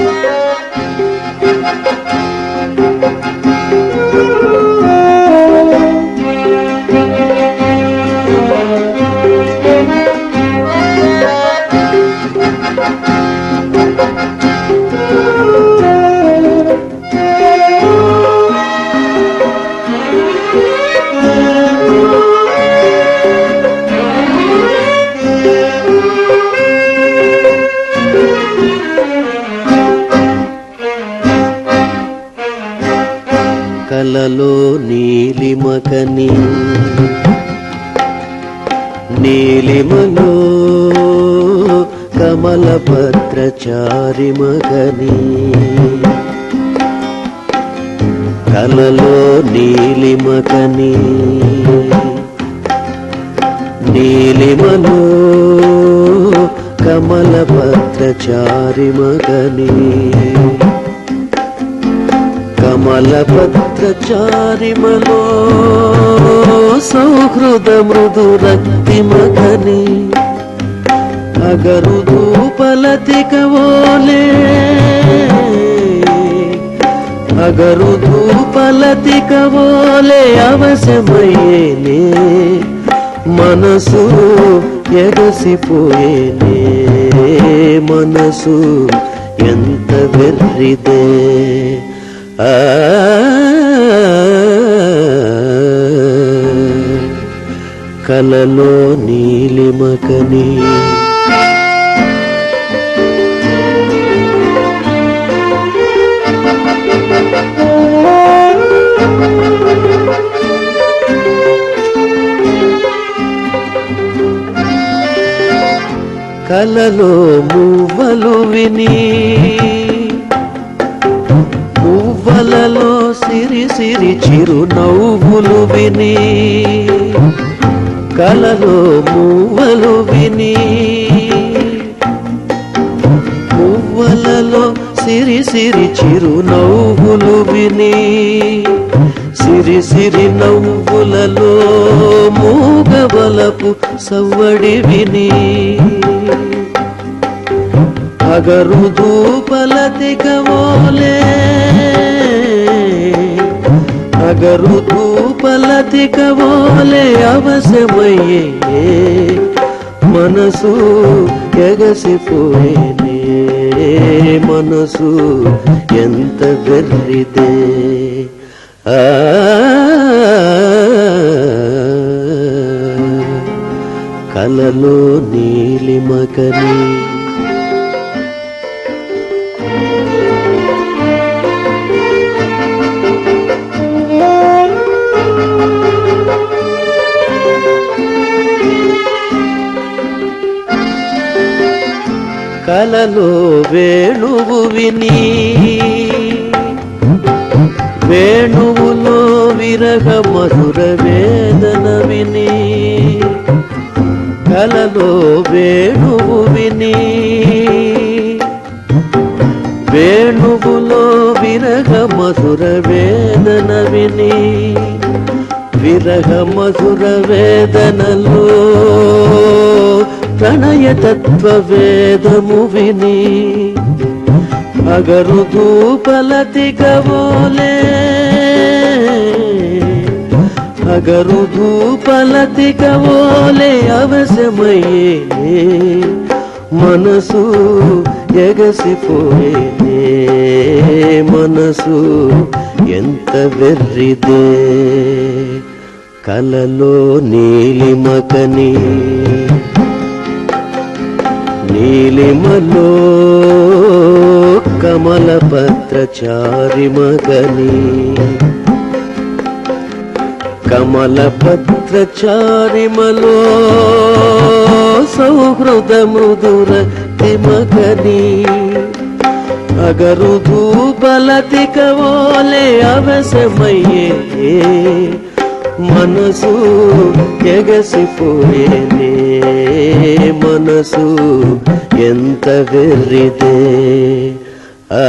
కలలో నీలిమకని నీలిమలో కమలపత్రచారి మగని కలలో నీలిమకని నీలిమలో కమలపత్రచారి మగని కమలపత్రచారిమలో సౌహృద మృదు రక్తి రక్తిమగని అగరు ధూపలతికవోలే అగరు ధూపలతికవోలే అవశ్యమయ్యేనే మనసు ఎగసిపోయేనే మనసు ఎంత వెర్రిదే. ఆ కలలో నీలిమకని కలలో మువ్వలు విని మువ్వలలో సిరి సిరి చిరు నవ్వులు విని. కలలో మువ్వలు విని పువ్వలలో సిరి సిరి చిరునవ్వులు విని సిరి సిరి నవ్వులలో మూగవలపు సవ్వడి విని అగరు ధూపలతికవోలే అగరు ధూపలతికవోలే అవసమయ్యే మనసు ఎగసిపోయేనే. మనసు ఎంత వెర్రితే ఆ. కలలో నీలిమకని కలలో వేణువు విని వేణువులో విరహ మధుర వేదన విని కలలో వేణువు విని వేణువులో విరహ మధుర వేదన విని విరహ మధుర వేదనలో ప్రణయతత్వ వేదము విని అగరు ధూపలతికవోలే అగరు ధూపలతికవోలే అవశ్యమయ్యే. మనసు ఎగసిపోయే. మనసు ఎంత వెర్రిదే. కలలో నీలిమకని నీలిమలో కమల పత్రచారి మగని కమల పత్రచారిమలో సౌహృద మృదుర తిమగని అగరు ధూపలతికవోలే అవసమయ్యే మనసు ఎగసిపోయేనే మనసు ఎంత వెర్రిదే. ఆ